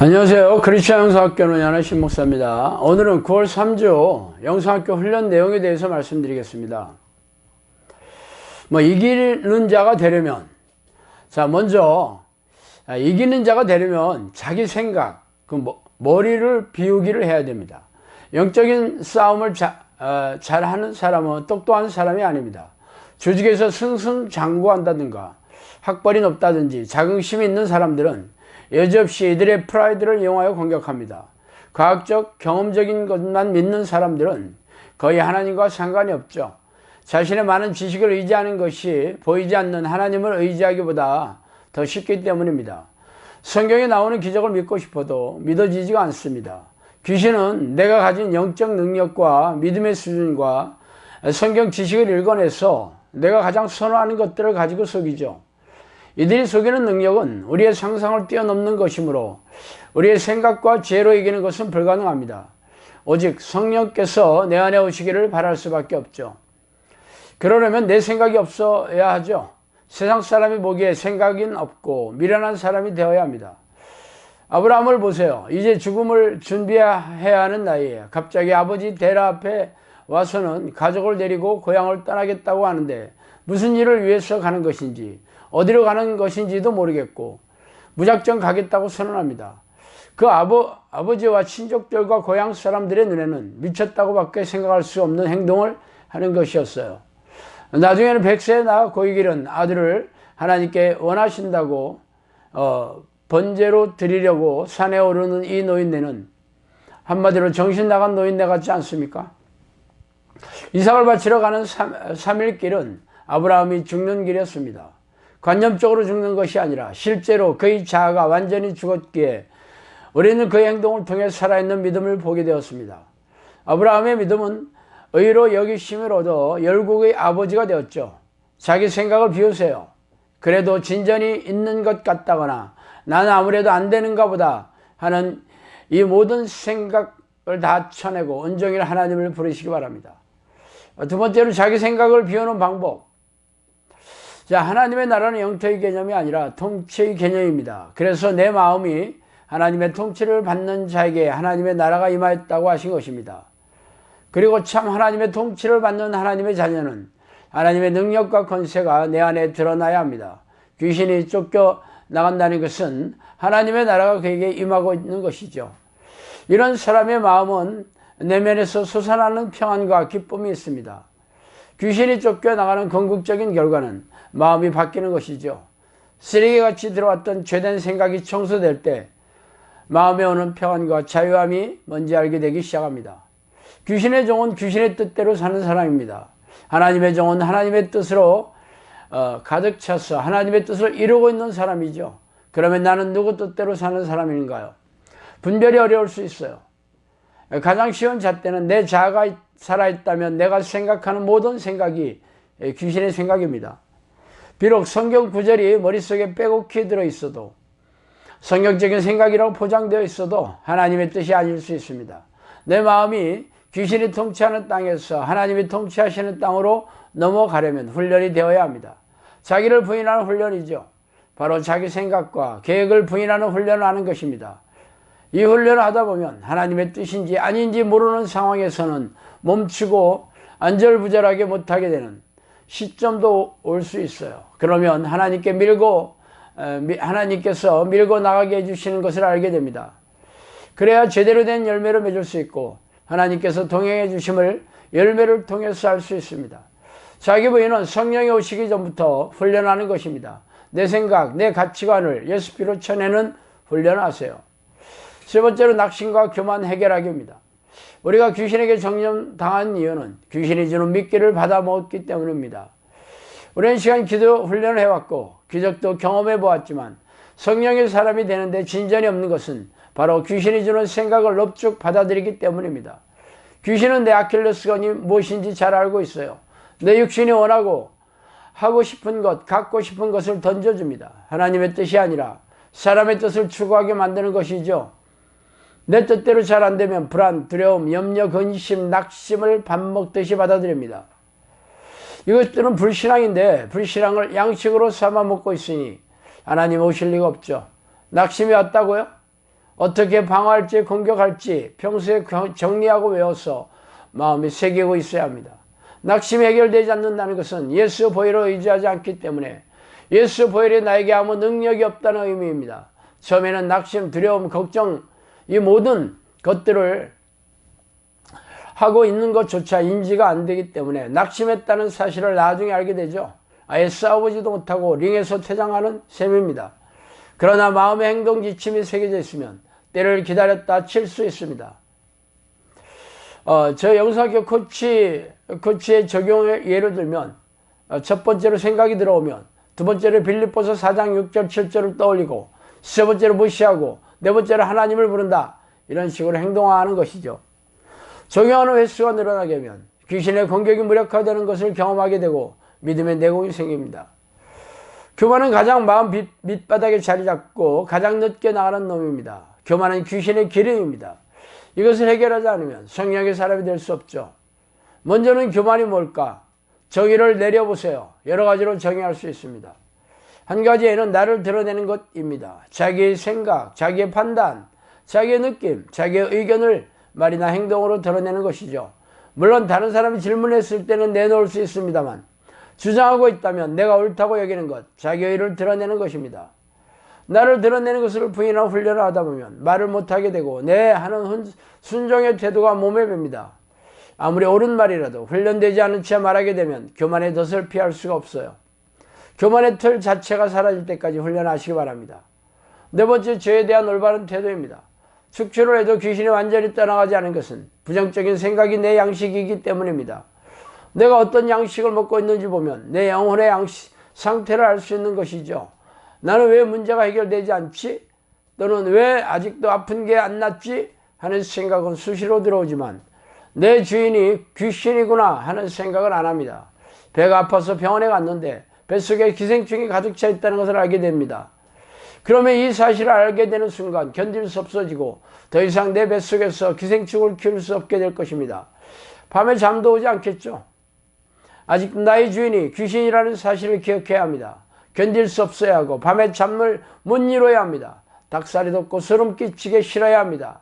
안녕하세요. 크리스천 영성학교는 연하 신목사입니다. 오늘은 9월 3주 영성학교 훈련 내용에 대해서 말씀드리겠습니다. 뭐 이기는 자가 되려면 자 먼저 아, 이기는 자가 되려면 자기 생각 그 뭐- 머리를 비우기를 해야 됩니다. 영적인 싸움을 자, 어, 잘하는 사람은 똑똑한 사람이 아닙니다. 조직에서 승승장구한다든가 학벌이 높다든지 자긍심이 있는 사람들은 여지없이 이들의 프라이드를 이용하여 공격합니다. 과학적, 경험적인 것만 믿는 사람들은 거의 하나님과 상관이 없죠. 자신의 많은 지식을 의지하는 것이 보이지 않는 하나님을 의지하기보다 더 쉽기 때문입니다. 성경에 나오는 기적을 믿고 싶어도 믿어지지가 않습니다. 귀신은 내가 가진 영적 능력과 믿음의 수준과 성경 지식을 읽어내서 내가 가장 선호하는 것들을 가지고 속이죠. 이들이 속이는 능력은 우리의 상상을 뛰어넘는 것이므로 우리의 생각과 지혜로 이기는 것은 불가능합니다. 오직 성령께서 내 안에 오시기를 바랄 수밖에 없죠. 그러려면 내 생각이 없어야 하죠. 세상 사람이 보기에 생각인 없고 미련한 사람이 되어야 합니다. 아브라함을 보세요. 이제 죽음을 준비해야 하는 나이에 갑자기 아버지 데라 앞에 와서는 가족을 데리고 고향을 떠나겠다고 하는데 무슨 일을 위해서 가는 것인지 어디로 가는 것인지도 모르겠고 무작정 가겠다고 선언합니다. 그 아버, 아버지와 친족들과 고향 사람들의 눈에는 미쳤다고 밖에 생각할 수 없는 행동을 하는 것이었어요. 나중에는 백세에 나가 고이기는 아들을 하나님께 원하신다고 어, 번제로 드리려고 산에 오르는 이 노인네는 한마디로 정신 나간 노인네 같지 않습니까? 이삭을 바치러 가는 3 일 길은 아브라함이 죽는 길이었습니다. 관념적으로 죽는 것이 아니라 실제로 그의 자아가 완전히 죽었기에 우리는 그의 행동을 통해 살아있는 믿음을 보게 되었습니다. 아브라함의 믿음은 의로 여기심을 얻어 열국의 아버지가 되었죠. 자기 생각을 비우세요. 그래도 진전이 있는 것 같다거나 나는 아무래도 안 되는가 보다 하는 이 모든 생각을 다 쳐내고 온종일 하나님을 부르시기 바랍니다. 두 번째로 자기 생각을 비우는 방법. 자, 하나님의 나라는 영토의 개념이 아니라 통치의 개념입니다. 그래서 내 마음이 하나님의 통치를 받는 자에게 하나님의 나라가 임하였다고 하신 것입니다. 그리고 참 하나님의 통치를 받는 하나님의 자녀는 하나님의 능력과 권세가 내 안에 드러나야 합니다. 귀신이 쫓겨 나간다는 것은 하나님의 나라가 그에게 임하고 있는 것이죠. 이런 사람의 마음은 내면에서 솟아나는 평안과 기쁨이 있습니다. 귀신이 쫓겨 나가는 궁극적인 결과는 마음이 바뀌는 것이죠. 쓰레기같이 들어왔던 죄된 생각이 청소될 때 마음에 오는 평안과 자유함이 뭔지 알게 되기 시작합니다. 귀신의 종은 귀신의 뜻대로 사는 사람입니다. 하나님의 종은 하나님의 뜻으로 어, 가득 차서 하나님의 뜻을 이루고 있는 사람이죠. 그러면 나는 누구 뜻대로 사는 사람인가요? 분별이 어려울 수 있어요. 가장 쉬운 잣대는 내 자아가 살아있다면 내가 생각하는 모든 생각이 귀신의 생각입니다. 비록 성경 구절이 머릿속에 빼곡히 들어 있어도 성경적인 생각이라고 포장되어 있어도 하나님의 뜻이 아닐 수 있습니다. 내 마음이 귀신이 통치하는 땅에서 하나님이 통치하시는 땅으로 넘어가려면 훈련이 되어야 합니다. 자기를 부인하는 훈련이죠. 바로 자기 생각과 계획을 부인하는 훈련을 하는 것입니다. 이 훈련을 하다 보면 하나님의 뜻인지 아닌지 모르는 상황에서는 멈추고 안절부절하게 못하게 되는 시점도 올 수 있어요. 그러면 하나님께 밀고 하나님께서 밀고 나가게 해주시는 것을 알게 됩니다. 그래야 제대로 된 열매를 맺을 수 있고 하나님께서 동행해 주심을 열매를 통해서 할수 있습니다. 자기 부인은 성령이 오시기 전부터 훈련하는 것입니다. 내 생각, 내 가치관을 예수피로 쳐내는 훈련을 하세요. 세 번째로 낙심과 교만 해결하기입니다. 우리가 귀신에게 정념당한 이유는 귀신이 주는 미끼를 받아먹었기 때문입니다. 오랜 시간 기도 훈련을 해왔고 기적도 경험해 보았지만 성령의 사람이 되는데 진전이 없는 것은 바로 귀신이 주는 생각을 넙죽 받아들이기 때문입니다. 귀신은 내 아킬레스건이 무엇인지 잘 알고 있어요. 내 육신이 원하고 하고 싶은 것, 갖고 싶은 것을 던져줍니다. 하나님의 뜻이 아니라 사람의 뜻을 추구하게 만드는 것이죠. 내 뜻대로 잘 안 되면 불안, 두려움, 염려, 근심, 낙심을 밥 먹듯이 받아들입니다. 이것들은 불신앙인데 불신앙을 양식으로 삼아 먹고 있으니 하나님 오실 리가 없죠. 낙심이 왔다고요? 어떻게 방어할지 공격할지 평소에 정리하고 외워서 마음이 새기고 있어야 합니다. 낙심이 해결되지 않는다는 것은 예수 보혈을 의지하지 않기 때문에 예수 보혈이 나에게 아무 능력이 없다는 의미입니다. 처음에는 낙심, 두려움, 걱정 이 모든 것들을 하고 있는 것조차 인지가 안 되기 때문에 낙심했다는 사실을 나중에 알게 되죠. 아예 싸워보지도 못하고 링에서 퇴장하는 셈입니다. 그러나 마음의 행동 지침이 새겨져 있으면 때를 기다렸다 칠 수 있습니다. 어, 저 영상학교 코치, 코치의 적용을 예를 들면 어, 첫 번째로 생각이 들어오면 두 번째로 빌립보서 4장 6절 7절을 떠올리고 세 번째로 무시하고 네 번째로 하나님을 부른다. 이런 식으로 행동하는 것이죠. 적용하는 횟수가 늘어나게 하면 귀신의 공격이 무력화되는 것을 경험하게 되고 믿음의 내공이 생깁니다. 교만은 가장 마음 밑, 밑바닥에 자리 잡고 가장 늦게 나가는 놈입니다. 교만은 귀신의 기름입니다. 이것을 해결하지 않으면 성령의 사람이 될 수 없죠. 먼저는 교만이 뭘까? 정의를 내려보세요. 여러 가지로 정의할 수 있습니다. 한 가지에는 나를 드러내는 것입니다. 자기의 생각, 자기의 판단, 자기의 느낌, 자기의 의견을 말이나 행동으로 드러내는 것이죠. 물론 다른 사람이 질문했을 때는 내놓을 수 있습니다만 주장하고 있다면 내가 옳다고 여기는 것, 자기의 의를 드러내는 것입니다. 나를 드러내는 것을 부인하고 훈련을 하다 보면 말을 못하게 되고 내 하는 순종의 태도가 몸에 밴니다. 아무리 옳은 말이라도 훈련되지 않은 채 말하게 되면 교만의 덫을 피할 수가 없어요. 교만의 틀 자체가 사라질 때까지 훈련하시기 바랍니다. 네 번째, 죄에 대한 올바른 태도입니다. 축출을 해도 귀신이 완전히 떠나가지 않은 것은 부정적인 생각이 내 양식이기 때문입니다. 내가 어떤 양식을 먹고 있는지 보면 내 영혼의 양식, 상태를 알 수 있는 것이죠. 나는 왜 문제가 해결되지 않지? 또는 왜 아직도 아픈 게 안 낫지? 하는 생각은 수시로 들어오지만 내 주인이 귀신이구나 하는 생각을 안 합니다. 배가 아파서 병원에 갔는데 뱃속에 기생충이 가득 차 있다는 것을 알게 됩니다. 그러면 이 사실을 알게 되는 순간 견딜 수 없어지고 더 이상 내 뱃속에서 기생충을 키울 수 없게 될 것입니다. 밤에 잠도 오지 않겠죠. 아직 나의 주인이 귀신이라는 사실을 기억해야 합니다. 견딜 수 없어야 하고 밤에 잠을 못 이뤄야 합니다. 닭살이 돋고 소름 끼치게 싫어야 합니다.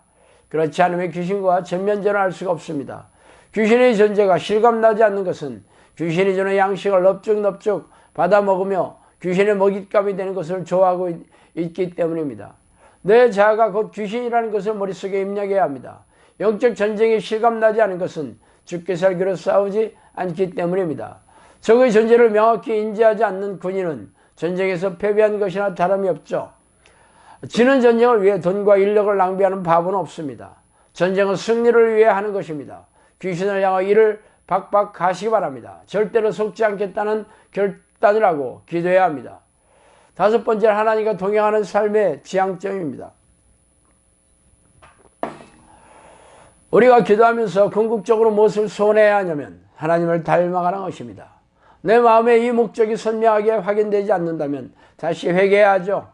그렇지 않으면 귀신과 전면전을 할 수가 없습니다. 귀신의 존재가 실감나지 않는 것은 귀신이 주는 양식을 넙죽넙죽 받아 먹으며 귀신의 먹잇감이 되는 것을 좋아하고 있, 기 때문입니다. 내 자아가 곧 귀신이라는 것을 머릿속에 입력해야 합니다. 영적 전쟁이 실감나지 않은 것은 죽게 살기로 싸우지 않기 때문입니다. 적의 존재를 명확히 인지하지 않는 군인은 전쟁에서 패배한 것이나 다름이 없죠. 지는 전쟁을 위해 돈과 인력을 낭비하는 바보는 없습니다. 전쟁은 승리를 위해 하는 것입니다. 귀신을 향하 이를 박박 가시기 바랍니다. 절대로 속지 않겠다는 결, 따르라고 기도해야 합니다. 다섯 번째 하나님과 동행하는 삶의 지향점입니다. 우리가 기도하면서 궁극적으로 무엇을 소원해야 하냐면 하나님을 닮아가는 것입니다. 내 마음에 이 목적이 선명하게 확인되지 않는다면 다시 회개해야죠.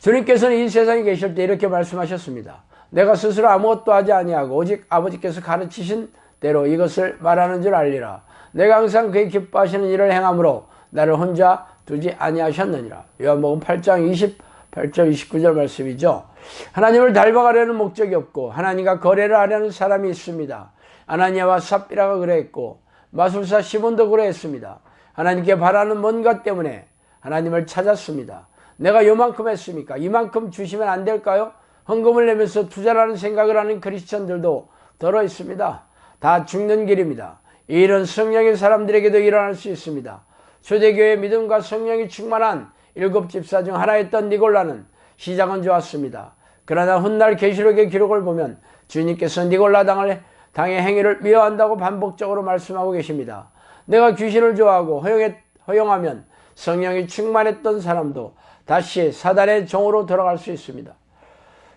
주님께서는 이 세상에 계실 때 이렇게 말씀하셨습니다. 내가 스스로 아무것도 하지 아니하고 오직 아버지께서 가르치신 대로 이것을 말하는 줄 알리라. 내가 항상 그의 기뻐하시는 일을 행함으로 나를 혼자 두지 아니하셨느니라. 요한복음 8장 28절 29절 말씀이죠. 하나님을 닮아가려는 목적이 없고 하나님과 거래를 하려는 사람이 있습니다. 아나니아와 삽비라가 그랬고 마술사 시몬도 그랬습니다. 하나님께 바라는 뭔가 때문에 하나님을 찾았습니다. 내가 요만큼 했습니까? 이만큼 주시면 안 될까요? 헌금을 내면서 투자라는 생각을 하는 크리스천들도 더러 있습니다. 다 죽는 길입니다. 이런 성령의 사람들에게도 일어날 수 있습니다. 초대교회 믿음과 성령이 충만한 일곱 집사 중 하나였던 니골라는 시작은 좋았습니다. 그러나 훗날 계시록의 기록을 보면 주님께서 니골라 당을 당의 행위를 미워한다고 반복적으로 말씀하고 계십니다. 내가 귀신을 좋아하고 허용해, 허용하면 성령이 충만했던 사람도 다시 사단의 종으로 돌아갈 수 있습니다.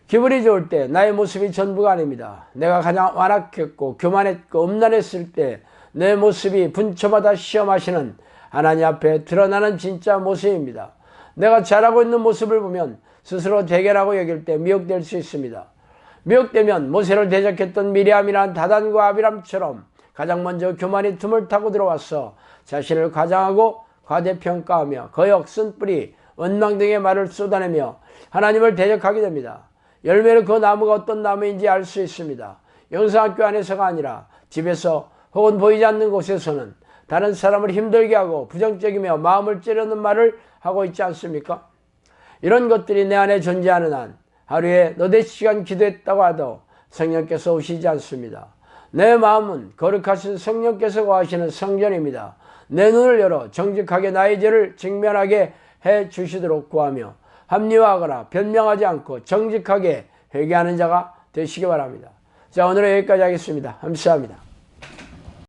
기분이 좋을 때 나의 모습이 전부가 아닙니다. 내가 가장 완악했고 교만했고 음란했을 때 내 모습이 분초마다 시험하시는 하나님 앞에 드러나는 진짜 모습입니다. 내가 잘하고 있는 모습을 보면 스스로 대결하고 여길 때 미혹될 수 있습니다. 미혹되면 모세를 대적했던 미리암이란 다단과 아비람처럼 가장 먼저 교만이 틈을 타고 들어와서 자신을 과장하고 과대평가하며 거역, 쓴뿌리, 원망 등의 말을 쏟아내며 하나님을 대적하게 됩니다. 열매로 그 나무가 어떤 나무인지 알 수 있습니다. 영상학교 안에서가 아니라 집에서 혹은 보이지 않는 곳에서는 다른 사람을 힘들게 하고 부정적이며 마음을 찌르는 말을 하고 있지 않습니까? 이런 것들이 내 안에 존재하는 한 하루에 너댓 시간 기도했다고 하도 성령께서 오시지 않습니다. 내 마음은 거룩하신 성령께서 거하시는 성전입니다. 내 눈을 열어 정직하게 나의 죄를 직면하게 해 주시도록 구하며 합리화하거나 변명하지 않고 정직하게 회개하는 자가 되시기 바랍니다. 자, 오늘은 여기까지 하겠습니다. 감사합니다.